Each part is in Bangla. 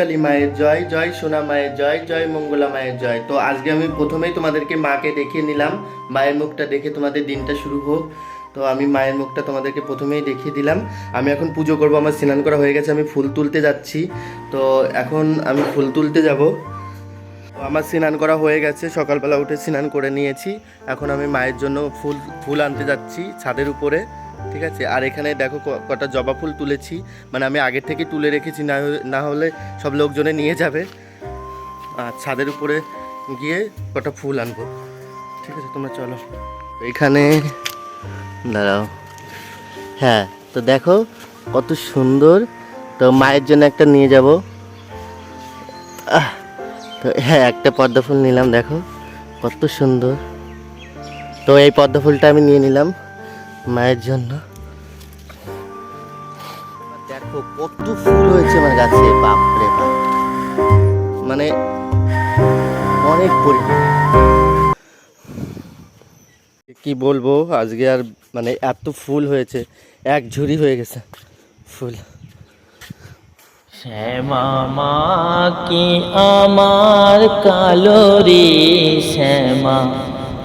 কৃষ্ণকালী মায়ের জয় জয় সোনা মায়ের জয় জয় মঙ্গলা মায়ের জয়। তো আজকে আমি প্রথমেই তোমাদেরকে মাকে দেখিয়ে নিলাম, মায়ের মুখটা দেখে তোমাদের দিনটা শুরু হোক। তো আমি মায়ের মুখটা তোমাদেরকে প্রথমেই দেখিয়ে দিলাম। আমি এখন পুজো করব, আমার স্নান করা হয়ে গেছে, আমি ফুল তুলতে যাচ্ছি। তো এখন আমি ফুল তুলতে যাব। আমার স্নান করা হয়ে গেছে, সকালবেলা উঠে স্নান করে নিয়েছি। এখন আমি মায়ের জন্য ফুল ফুল আনতে যাচ্ছি ছাদের উপরে। ঠিক আছে? আর এখানে দেখো কটা জবা ফুল তুলেছি। মানে আমি আগের থেকে তুলে রেখেছি, না না হলে সব লোকজনে নিয়ে যাবে। আর ছাদের উপরে গিয়ে কটা ফুল আনব। ঠিক আছে, তোমরা চলো। এখানে, দাঁড়াও। হ্যাঁ তো দেখো কত সুন্দর। তো মায়ের জন্য একটা নিয়ে যাব। তো হ্যাঁ একটা পদ্ম ফুল নিলাম, দেখো। কত সুন্দর। তো এই পদ্ম ফুলটা আমি নিয়ে নিলাম। মায়ের জন্য। দেখো, কত ফুল হয়েছে আমার গাছে, বাপরে বাপ। মানে অনেক পরিমাণ। কি বলব, আজকে আর মানে এত ফুল হয়েছে, এক ঝুড়ি হয়ে গেছে ফুল। শ্যামা কি আমার কালোরি, শ্যামা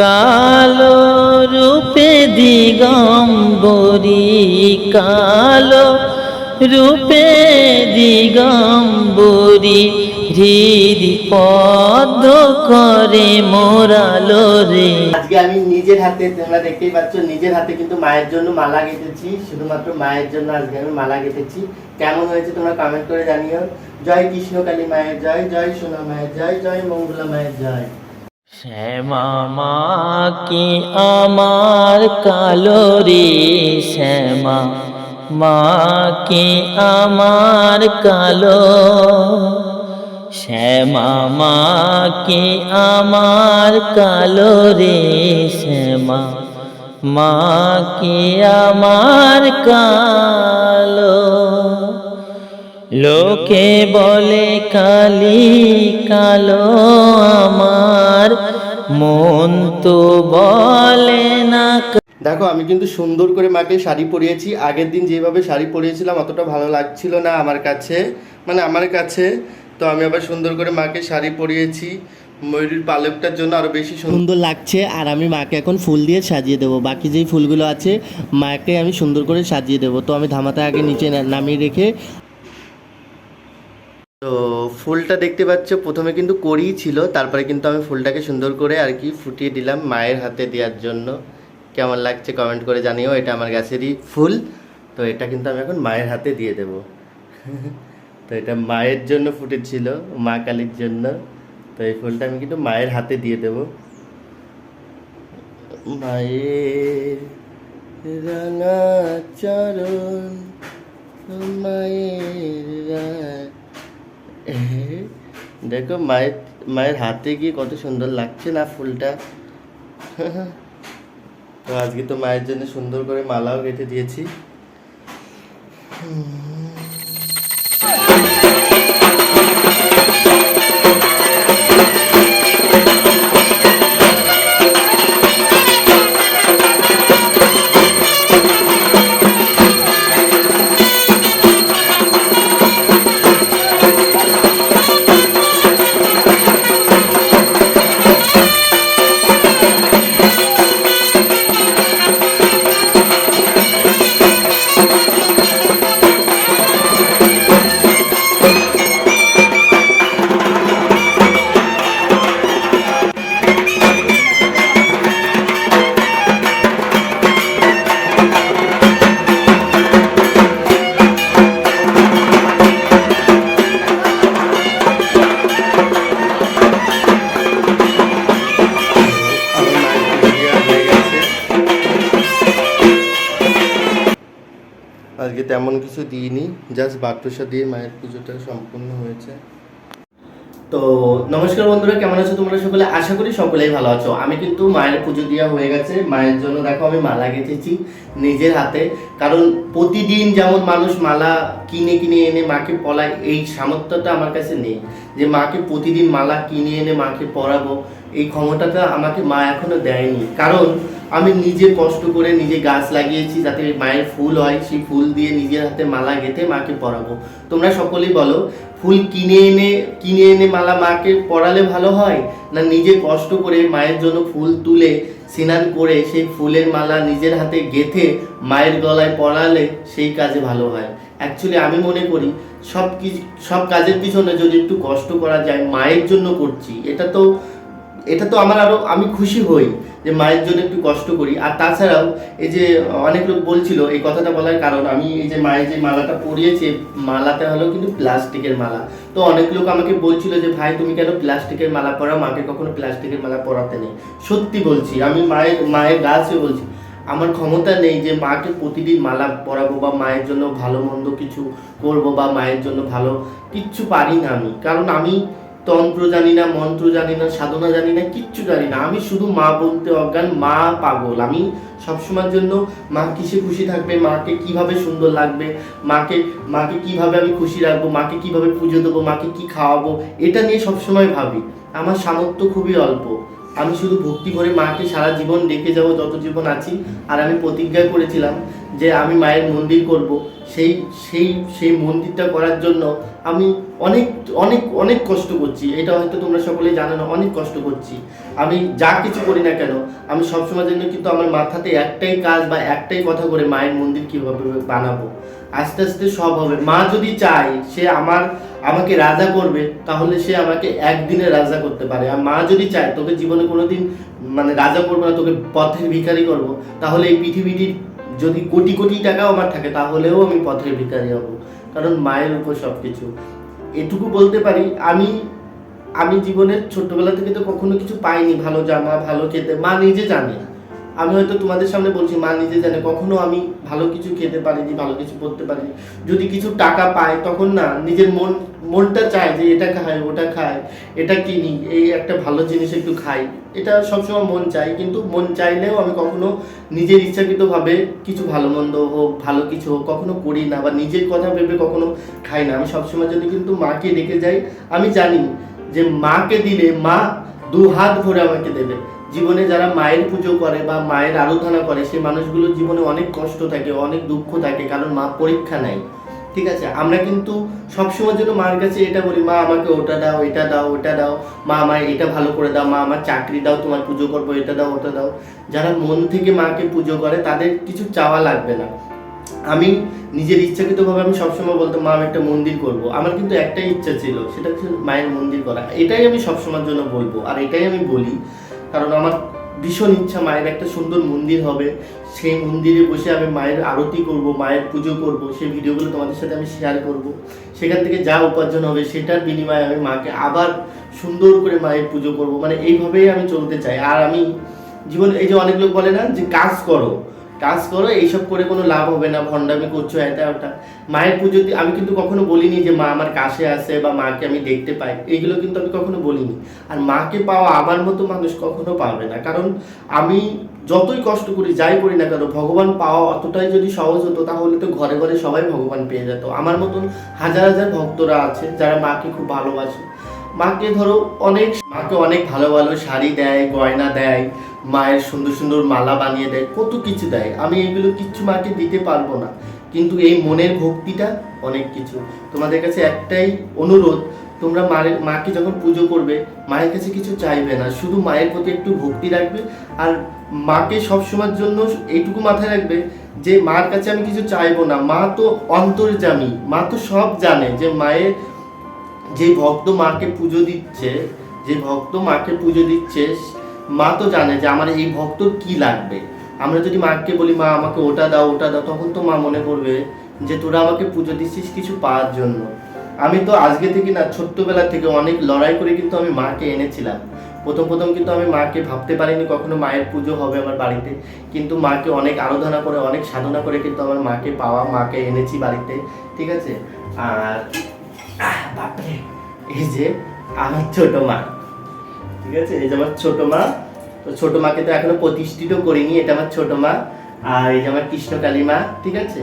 কালো রূপে দিগম্বরী, কালো রূপে দিগম্বরী হৃদ পদ্ম করে মোরালো রে। আজকে আমি নিজের হাতে, তোমরা দেখতেই পাচ্ছ, নিজের হাতে কিন্তু মায়ের জন্য মালা গেঁথেছি, শুধুমাত্র মায়ের জন্য আজকে আমি মালা গেঁথেছি। কেমন হয়েছে তোমরা কমেন্ট করে জানিও। জয় কৃষ্ণকালী মায়ের জয় জয় সোনা মায়ের জয় জয় মঙ্গলা মায়ের জয়। শ্যামা কি আমার কালো রে শ্যামা মা কি আমার কালো? শ্যামা মা কি আমার কালো রে শ্যামা মা কি আমার কালো? লোকে বলে কালি কালো। মন তো বলে না দেখো আমি কিন্তু সুন্দর করে মাকে শাড়ি পরিয়েছি। আগের দিন যেভাবে শাড়ি পরিয়েছিলাম অতটা ভালো লাগছিল না আমার কাছে। মানে আমার কাছে। তো আমি আবার সুন্দর করে মাকে শাড়ি পরিয়েছি। ময়ূরীর পালকটার জন্য আরও বেশি সুন্দর লাগছে আর আমি মাকে এখন ফুল দিয়ে সাজিয়ে দেবো। বাকি যেই ফুলগুলো আছে মাকে আমি সুন্দর করে সাজিয়ে দেবো। তো আমি ধামাতে আগে নিচে নামিয়ে রেখে তো ফুলটা দেখতে পাচ্ছ, প্রথমে কিন্তু করিই ছিল, তারপরে কিন্তু আমি ফুলটাকে সুন্দর করে আর কি ফুটিয়ে দিলাম মায়ের হাতে দেওয়ার জন্য। কেমন লাগছে কমেন্ট করে জানিও, এটা আমার গাছেরই ফুল। তো এটা কিন্তু আমি এখন মায়ের হাতে দিয়ে দেব। তো এটা মায়ের জন্য ফুটেছিল, মা কালীর জন্য। তো এই ফুলটা আমি কিন্তু মায়ের হাতে দিয়ে দেব। মায়ের রাঙা চরণ, মায়ের দেখো মায়ের মায়ের হাতে গিয়ে কত সুন্দর লাগছে না ফুলটা। তো আজকে তো মায়ের জন্য সুন্দর করে মালাও গেঁথে দিয়েছি। তেমন কিছু দিইনি জাস্ট বাগদোসা দিয়ে মায়ের পুজোটা সম্পূর্ণ হয়েছে। তো নমস্কার বন্ধুরা, কেমন আছো তোমরা সকলে? আশা করি সকলেই ভালো আছো। আমি কিন্তু মায়ের পুজো দেওয়া হয়ে গেছে। মায়ের জন্য দেখো আমি মালা গেঁথেছি নিজের হাতে। কারণ প্রতিদিন যেমন মানুষ মালা কিনে কিনে এনে মাকে পলায়, এই সামর্থ্যটা আমার কাছে নেই। যে মাকে প্রতিদিন মালা কিনে এনে মাকে পরাবো, এই ক্ষমতাটা আমাকে মা এখনও দেয়নি। কারণ আমি নিজে কষ্ট করে নিজে গাছ লাগিয়েছি যাতে মায়ের ফুল হয়, সেই ফুল দিয়ে নিজের হাতে মালা গেঁথে মাকে পরাবো। তোমরা সকলেই বলো, ফুল কিনে এনে কিনে এনে মালা মাকে পরালে ভালো হয়? না নিজে কষ্ট করে মায়ের জন্য ফুল তুলে, স্নান করে সেই ফুলের মালা নিজের হাতে গেথে মায়ের গলায় পরালে সেই কাজে ভালো হয়? অ্যাকচুয়ালি আমি মনে করি, সব কিছু সব কাজের পিছনে যদি একটু কষ্ট করা যায়, মায়ের জন্য করছি, এটা তো এটা তো আমার আরও, আমি খুশি হই যে মায়ের জন্য একটু কষ্ট করি। আর তাছাড়াও এই যে অনেক লোক বলছিল এই কথাটা বলার কারণ, আমি এই যে মায়ের যে মালাটা পরিয়েছে, মালাটা হলো কিন্তু প্লাস্টিকের মালা। তো অনেক লোক আমাকে বলছিল যে, ভাই, তুমি কেন প্লাস্টিকের মালা পরাও? মাকে কখনো প্লাস্টিকের মালা পরাতে নেই। সত্যি বলছি, আমি মায়ের মায়ের গাছে বলছি, আমার ক্ষমতা নেই যে মাকে প্রতিদিন মালা পরাবো বা মায়ের জন্য ভালো মন্দ কিছু করব বা মায়ের জন্য ভালো কিচ্ছু পারি না আমি। কারণ আমি তন্ত্র জানি না, মন্ত্র জানি না, সাধনা জানি না, কিচ্ছু জানি না। আমি শুধু মা বলতে অজ্ঞান, মা পাগল। আমি সবসময়ের জন্য মা কিসে খুশি থাকবে, মাকে কীভাবে সুন্দর লাগবে, মাকে মাকে কীভাবে আমি খুশি রাখব, মাকে কীভাবে পুজো দেবো, মাকে কি খাওয়াবো, এটা নিয়ে সবসময় ভাবি। আমার সামর্থ্য খুবই অল্প। আমি শুধু ভক্তি করে মাকে সারা জীবন ডেকে যাব যত জীবন আছি, আর আমি প্রতিজ্ঞা করেছিলাম যে আমি মায়ের মন্দির করব। সেই সেই সেই মন্দিরটা করার জন্য আমি অনেক অনেক অনেক কষ্ট করছি। এটা হয়তো তোমরা সকলেই জানো না, অনেক কষ্ট করছি। আমি যা কিছু করি না কেন, আমি সবসময় জন্য কিন্তু আমার মাথাতে একটাই কাজ বা একটাই কথা করে মায়ের মন্দির কীভাবে বানাবো। আস্তে আস্তে সব হবে। মা যদি চায়, সে আমার, আমাকে রাজা করবে, তাহলে সে আমাকে একদিনে রাজা করতে পারে। আর মা যদি চায়, তোকে জীবনে কোনোদিন মানে রাজা করব না, তোকে পথের ভিখারি করব, তাহলে এই পৃথিবীটির যদি কোটি কোটি টাকাও আমার থাকে, তাহলেও আমি পথের ভিখারি হব। কারণ মায়ের উপর সব কিছু এটুকু বলতে পারি, আমি আমি জীবনের ছোট্টবেলা থেকে তো কখনো কিছু পাইনি, ভালো জামা, ভালো খেতে। মা নিজে জানে। আমি হয়তো তোমাদের সামনে বলছি, মা, নিজে জানে, কখনো আমি ভালো কিছু খেতে পারিনি, ভালো কিছু পড়তে পারিনি। যদি কিছু টাকা পাই তখন না, নিজের মন, মনটা চায় যে, এটা খায় ওটা খায় এটা কিনি, এই একটা ভালো জিনিস একটু খাই। এটা সবসময় মন চাই কিন্তু মন চাইলেও আমি কখনো নিজের ইচ্ছাকৃতভাবে কিছু ভালো মন্দ হোক, ভালো কিছু হোক, কখনো করি না বা নিজের কথা ভেবে কখনো খাই না। আমি সবসময় যদি কিন্তু মাকে রেখে যাই, আমি জানি যে, মাকে দিলে মা দু হাত ভরে আমাকে দেবে। জীবনে যারা মায়ের পুজো করে বা মায়ের আরাধনা করে, সেই মানুষগুলোর জীবনে অনেক কষ্ট থাকে, অনেক দুঃখ থাকে, কারণ মা পরীক্ষা নেয়। ঠিক আছে? আমরা কিন্তু সবসময় জন্য মার কাছে এটা বলি, মা, আমাকে ওটা দাও, এটা দাও, ওটা দাও। মা, আমায় এটা ভালো করে দাও। মা, আমার চাকরি দাও, তোমার পুজো করব, এটা দাও, ওটা দাও। যারা মন থেকে মাকে পুজো করে, তাদের কিছু চাওয়া লাগবে না। আমি নিজের ইচ্ছাকৃতভাবে আমি সবসময় বলতাম, মা, আমি একটা মন্দির করব। আমার কিন্তু একটাই ইচ্ছা ছিল, সেটা হচ্ছে মায়ের মন্দির করা। এটাই আমি সবসময়ের জন্য বলব। আর এটাই আমি বলি কারণ আমার ভীষণ ইচ্ছা মায়ের একটা সুন্দর মন্দির হবে। সেই মন্দিরে বসে আমি মায়ের আরতি করব, মায়ের পুজো করব, সেই ভিডিওগুলো তোমাদের সাথে আমি শেয়ার করব। সেখান থেকে যা উপার্জন হবে সেটার বিনিময়ে আমি মাকে আবার সুন্দর করে মায়ের পুজো করব। মানে এইভাবেই আমি চলতে চাই। আর আমি জীবন এই যে অনেক লোক বলে না যে, কাজ করো। কাজ করো, এইসব করে কোনো লাভ হবে না, ভণ্ডামি করছ এটা ওটা। মায়ের পুজোতে আমি কিন্তু কখনো বলিনি যে মা আমার কাছে আসে বা মাকে আমি দেখতে পাই। এইগুলো কিন্তু আমি কখনো বলিনি। আর মাকে পাওয়া আমার মতো মানুষ কখনো পাবে না। কারণ আমি যতই কষ্ট করি, যাই করি না কেন, ভগবান পাওয়া অতটাই যদি সহজ হতো, তাহলে তো ঘরে ঘরে সবাই ভগবান পেয়ে যেত। আমার মতন হাজার হাজার ভক্তরা আছে যারা মাকে খুব ভালোবাসে। মাকে ধরো অনেক, মাকে অনেক ভালো ভালো শাড়ি দেয়, গয়না দেয়, মায়ের সুন্দর সুন্দর মালা বানিয়ে দেয়, কত কিছু দেয়। আমি এগুলো কিচ্ছু মাকে দিতে পারব না। কিন্তু এই মনের ভক্তিটা অনেক কিছু। তোমাদের কাছে একটাই অনুরোধ, তোমরা মায়ের মাকে যখন পুজো করবে, মায়ের কাছে কিছু চাইবে না। শুধু মায়ের প্রতি একটু ভক্তি রাখবে আর মাকে সবসময়ের জন্য এইটুকু মাথায় রাখবে যে, মার কাছে আমি কিছু চাইব না। মা তো অন্তর্জামী মা তো সব জানে যে, মায়ের যে ভক্ত মাকে পুজো দিচ্ছে, যে ভক্ত মাকে পুজো দিচ্ছে, মা তো জানে যে আমার এই ভক্তর কি লাগবে। আমরা যদি মাকে বলি, মা, আমাকে ওটা দাও ওটা দাও, তখন তো মা মনে করবে যে তোরা আমাকে পুজো দিচ্ছিস কিছু পাওয়ার জন্য। আমি তো আজকে থেকে না, ছোট্টবেলা থেকে অনেক লড়াই করে কিন্তু আমি মাকে এনেছিলাম। প্রথম প্রথম কিন্তু আমি মাকে ভাবতে পারিনি কখনো মায়ের পুজো হবে আমার বাড়িতে। কিন্তু মাকে অনেক আরাধনা করে, অনেক সাধনা করে কিন্তু আমার মাকে পাওয়া, মাকে এনেছি বাড়িতে, ঠিক আছে? আর এই যে আমার ছোট মা। ঠিক আছে? এই যে আমার ছোট মা। তো ছোট মাকে তো এখনও প্রতিষ্ঠিত করিনি, এটা আমার ছোট মা। আর এই যে আমার কৃষ্ণকালী মা, ঠিক আছে?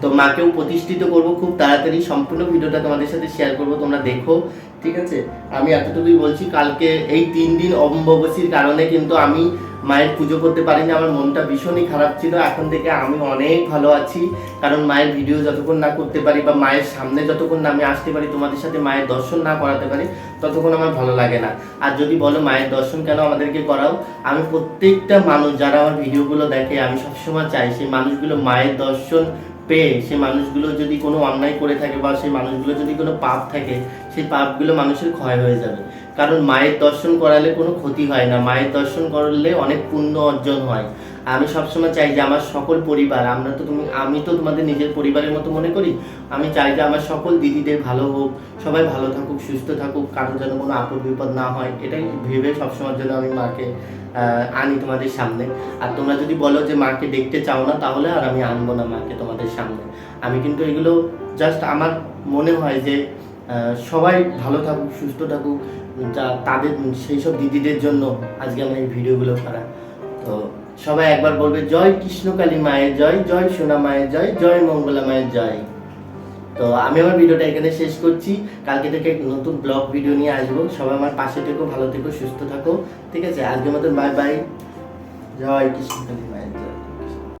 তো মাকেও প্রতিষ্ঠিত করব, খুব তাড়াতাড়ি সম্পূর্ণ ভিডিওটা তোমাদের সাথে শেয়ার করব, তোমরা দেখো। ঠিক আছে? আমি এতটুকুই বলছি, কালকে এই তিন দিন অম্ববসীর কারণে কিন্তু আমি মায়ের পুজো করতে পারিনি, আমার মনটা ভীষণই খারাপ ছিল, এখন থেকে আমি অনেক ভালো আছি, কারণ মায়ের ভিডিও যতক্ষণ না করতে পারি বা মায়ের সামনে যতক্ষণ না আমি আসতে পারি, তোমাদের সাথে মায়ের দর্শন না করাতে পারি, ততক্ষণ আমার ভালো লাগে না। আর যদি বলো মায়ের দর্শন কেন আমাদেরকে করাও, আমি প্রত্যেকটা মানুষ যারা আমার ভিডিওগুলো দেখে, আমি সবসময় চাই সেই মানুষগুলো মায়ের দর্শন পেয়ে, সেই মানুষগুলো যদি কোনো অন্যায় করে থাকে বা সেই মানুষগুলো যদি কোনো পাপ থাকে সেই পাপগুলো মানুষের ক্ষয় হয়ে যাবে। কারণ মায়ের দর্শন করালে কোনো ক্ষতি হয় না। মায়ের দর্শন করলে অনেক পুণ্য অর্জন হয়। আমি সবসময় চাই যে আমার সকল পরিবার, আমরা তো তুমি, আমি তো তোমাদের নিজের পরিবারের মতো মনে করি, আমি চাই যে আমার সকল দিদিদের ভালো হোক, সবাই ভালো থাকুক, সুস্থ থাকুক কারোর যেন কোনো আপদ বিপদ না হয়। এটাই ভেবে সবসময়ের জন্য আমি মাকে আনি তোমাদের সামনে। আর তোমরা যদি বলো যে মাকে দেখতে চাও না, তাহলে আর আমি আনব না মাকে তোমাদের সামনে। আমি কিন্তু এগুলো জাস্ট আমার মনে হয় যে সবাই ভালো থাকুক, সুস্থ থাকুক, যা তাদের, সেই সব দিদিদের জন্য আজকে আমার এই ভিডিওগুলো করা। তো সবাই একবার বলবে, জয় কৃষ্ণকালী মায়ের জয় জয় সোনা মায়ের জয় জয় মঙ্গলা মায়ের জয়। তো আমি আমার ভিডিওটা এখানে শেষ করছি। কালকে থেকে নতুন ব্লগ ভিডিও নিয়ে আসব। সবাই আমার পাশে থেকো, ভালো থেকো, সুস্থ থাকো। ঠিক আছে? আজকের মতন বাই বাই জয় কৃষ্ণকালী মায়ের